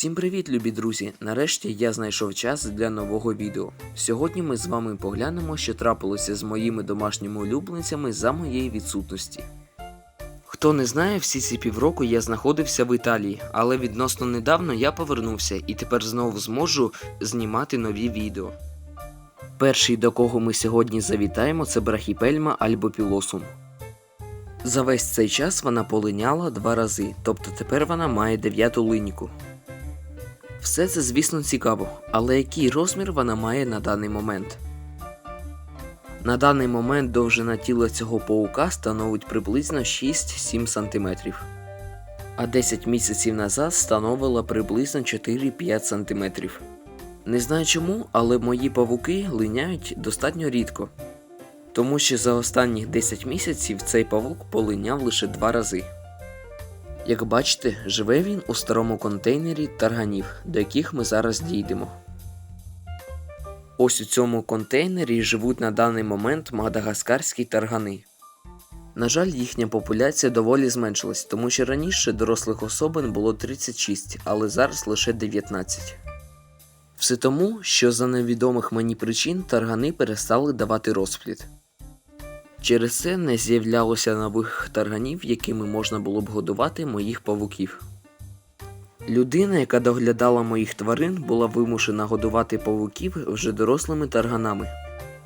Всім привіт, любі друзі! Нарешті я знайшов час для нового відео. Сьогодні ми з вами поглянемо, що трапилося з моїми домашніми улюбленцями за моєї відсутності. Хто не знає, всі ці півроку я знаходився в Італії, але відносно недавно я повернувся і тепер знову зможу знімати нові відео. Перший, до кого ми сьогодні завітаємо, це брахіпельма альбопілосум. За весь цей час вона полиняла два рази, тобто тепер вона має дев'яту линьку. Все це, звісно, цікаво, але який розмір вона має на даний момент? На даний момент довжина тіла цього паука становить приблизно 6-7 см, а 10 місяців назад становила приблизно 4-5 см. Не знаю чому, але мої павуки линяють достатньо рідко. Тому що за останніх 10 місяців цей павук полиняв лише два рази. Як бачите, живе він у старому контейнері тарганів, до яких ми зараз дійдемо. Ось у цьому контейнері живуть на даний момент мадагаскарські таргани. На жаль, їхня популяція доволі зменшилась, тому що раніше дорослих особин було 36, але зараз лише 19. Все тому, що за невідомих мені причин таргани перестали давати розплід. Через це не з'являлося нових тарганів, якими можна було б годувати моїх павуків. Людина, яка доглядала моїх тварин, була вимушена годувати павуків вже дорослими тарганами,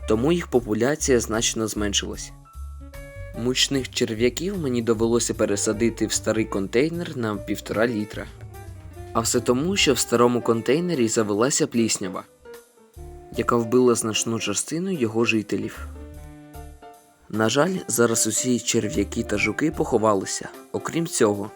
тому їх популяція значно зменшилась. Мучних черв'яків мені довелося пересадити в старий контейнер на півтора літра. А все тому, що в старому контейнері завелася пліснява, яка вбила значну частину його жителів. На жаль, зараз усі черв'яки та жуки поховалися. Окрім цього,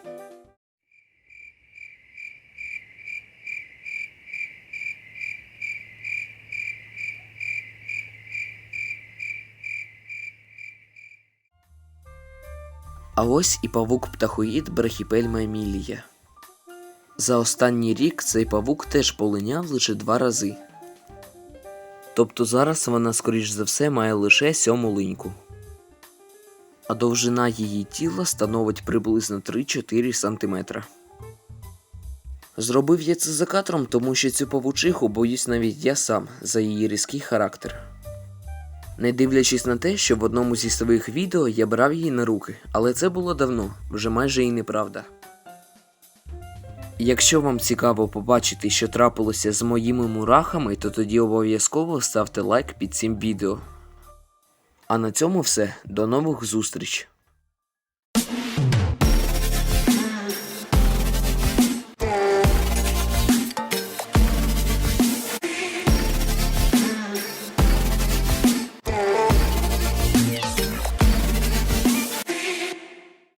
а ось і павук птахоїд Брахіпельма Емілія. За останній рік цей павук теж полиняв лише два рази. Тобто зараз вона, скоріш за все, має лише сьому линьку. А довжина її тіла становить приблизно 3-4 см. Зробив я це за кадром, тому що цю павучиху боюсь навіть я сам за її різкий характер. Не дивлячись на те, що в одному зі своїх відео я брав її на руки, але це було давно, вже майже і неправда. Якщо вам цікаво побачити, що трапилося з моїми мурахами, то тоді обов'язково ставте лайк під цим відео. А на цьому все. До нових зустріч!